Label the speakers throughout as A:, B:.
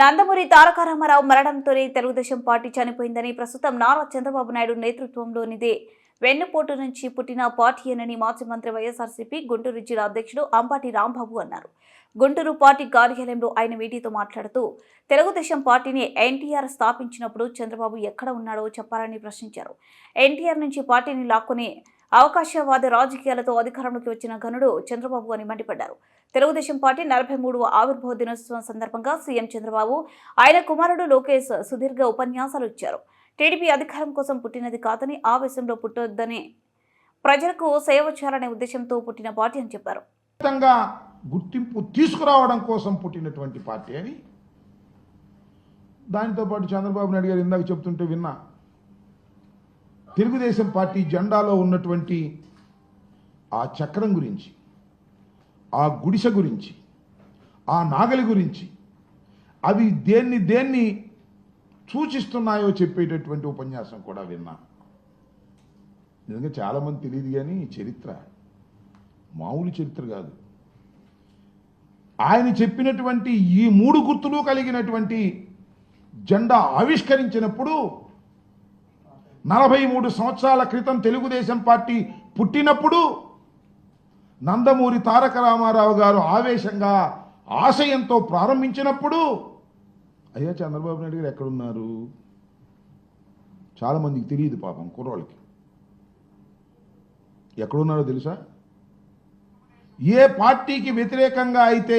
A: నందమూరి తారక రామారావు మరణంతోనే తెలుగుదేశం పార్టీ చనిపోయిందని ప్రస్తుతం నారా చంద్రబాబు నాయుడు నేతృత్వంలోనిదే. వెన్నుపోటు నుంచి పుట్టిన పార్టీ అనని మాజీ మంత్రి వైఎస్ఆర్సీపీ గుంటూరు జిల్లా అధ్యక్షుడు అంపాటి రాంబాబు అన్నారు. గుంటూరు పార్టీ కార్యాలయంలో ఆయన మీడియాతో మాట్లాడుతూ తెలుగుదేశం పార్టీని ఎన్టీఆర్ స్థాపించినప్పుడు చంద్రబాబు ఎక్కడ ఉన్నాడో చెప్పాలని ప్రశ్నించారు. ఎన్టీఆర్ నుంచి పార్టీని లాక్కుని అవకాశవాద రాజకీయాలతో అధికారంలోకి వచ్చిన ఘనుడు చంద్రబాబు అని మండిపడ్డారు. తెలుగుదేశం పార్టీ నలభై మూడవ ఆవిర్భావ దినోత్సవం సందర్భంగా సీఎం చంద్రబాబు ఆయన కుమారుడు లోకేష్ సుదీర్ఘ ఉపన్యాసాలు ఇచ్చారు. టీడీపీ అధికారం కోసం పుట్టినది కాదని ఆవేశంలో పుట్టొద్దని ప్రజలకు సేవ చేయాలనే ఉద్దేశంతో పుట్టిన పార్టీ అని చెప్పారు.
B: గుర్తింపు తీసుకురావడం కోసం పుట్టినటువంటి పార్టీ అని దానితో పాటు చంద్రబాబు నాయుడు గారు ఇందాక చెప్తుంటే విన్నా తెలుగుదేశం పార్టీ జెండాలో ఉన్నటువంటి ఆ చక్రం గురించి ఆ గుడిసె గురించి ఆ నాగలి గురించి అవి దేన్ని దేన్ని సూచిస్తున్నాయో చెప్పేటటువంటి ఉపన్యాసం కూడా విన్నా. నిజంగా చాలామంది తెలియదు కానీ ఈ చరిత్ర మామూలు చరిత్ర కాదు. ఆయన చెప్పినటువంటి ఈ మూడు గుర్తులు కలిగినటువంటి జెండా ఆవిష్కరించినప్పుడు నలభై మూడు సంవత్సరాల క్రితం తెలుగుదేశం పార్టీ పుట్టినప్పుడు నందమూరి తారక రామారావు గారు ఆవేశంగా ఆశయంతో ప్రారంభించినప్పుడు అయ్యా చంద్రబాబు నాయుడు గారు ఎక్కడున్నారు? చాలామందికి తెలియదు పాపం కుర్రోళ్ళకి. ఎక్కడున్నారో తెలుసా? ఏ పార్టీకి వ్యతిరేకంగా అయితే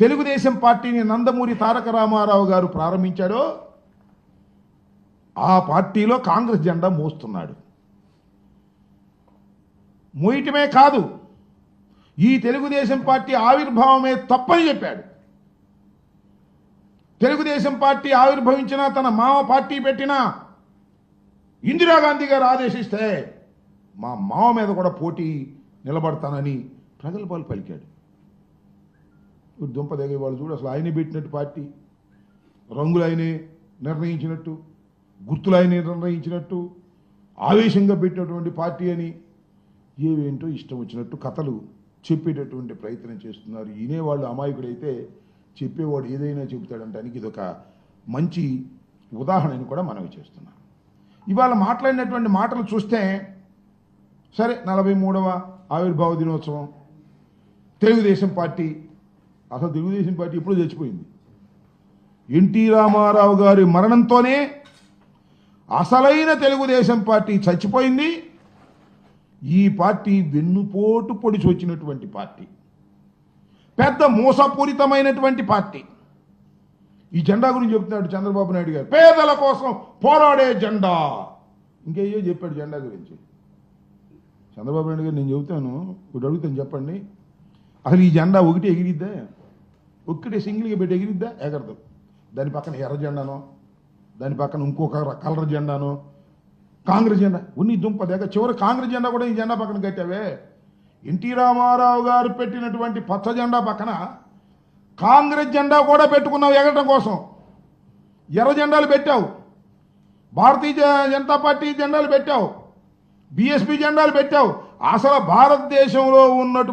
B: తెలుగుదేశం పార్టీని నందమూరి తారక రామారావు గారు ప్రారంభించాడో ఆ పార్టీలో కాంగ్రెస్ జెండా మోస్తున్నాడు. మోయటమే కాదు ఈ తెలుగుదేశం పార్టీ ఆవిర్భావమే తప్పని చెప్పాడు. తెలుగుదేశం పార్టీ ఆవిర్భవించిన తన మామ పార్టీ పెట్టిన ఇందిరాగాంధీ గారు ఆదేశిస్తే మా మామ మీద కూడా పోటీ నిలబడతానని ప్రగల్భాలు పలికాడు. ఇప్పుడు దుంప వాళ్ళు చూడు అసలు ఆయనే పెట్టినట్టు పార్టీ రంగులు ఆయనే నిర్ణయించినట్టు. గుర్తులు నిర్ణయించినట్టు ఆవేశంగా పెట్టినటువంటి పార్టీ అని ఏవేంటో ఇష్టం వచ్చినట్టు కథలు చెప్పేటటువంటి ప్రయత్నం చేస్తున్నారు. వినేవాళ్ళు అమాయకుడైతే చెప్పేవాడు ఏదైనా చెబుతాడంటానికి ఇదొక మంచి ఉదాహరణని కూడా మనవి చేస్తున్నాం ఇవాళ మాట్లాడినటువంటి మాటలు చూస్తే సరే నలభై మూడవ ఆవిర్భావ దినోత్సవం తెలుగుదేశం పార్టీ అసలు తెలుగుదేశం పార్టీ ఎప్పుడూ చచ్చిపోయింది. ఎన్టీ రామారావు గారి మరణంతోనే అసలైన తెలుగుదేశం పార్టీ చచ్చిపోయింది. ఈ పార్టీ వెన్నుపోటు పొడిచి వచ్చినటువంటి పార్టీ. పెద్ద మోసపూరితమైనటువంటి పార్టీ. ఈ జెండా గురించి చెప్తున్నాడు చంద్రబాబు నాయుడు గారు. పేదల కోసం పోరాడే జెండా. ఇంకేయో చెప్పాడు జెండా గురించి? చంద్రబాబు నాయుడు గారు నేను చెబుతాను ఇప్పుడు అడుగుతాను చెప్పండి. అసలు ఈ జెండా ఒకటి ఎగిరిద్దా? ఒక్కటే సింగిల్గా పెట్టి ఎగిరిద్దా? ఎగరదు. దాని పక్కన ఎర్ర జెండానో దాని పక్కన ఇంకొక కలర్ జెండాను కాంగ్రెస్ జెండా. ఉన్ని దుంప దగ్గర చివరి కాంగ్రెస్ జెండా కూడా ఈ జెండా పక్కన కట్టావే. ఎన్టీ రామారావు గారు పెట్టినటువంటి పచ్చ జెండా పక్కన కాంగ్రెస్ జెండా కూడా పెట్టుకున్నావు ఎగటం కోసం. ఎర్ర జెండాలు పెట్టావు. భారతీయ జనతా పార్టీ జెండాలు పెట్టావు. బీఎస్పీ జెండాలు పెట్టావు. అసలు భారతదేశంలో ఉన్నటువంటి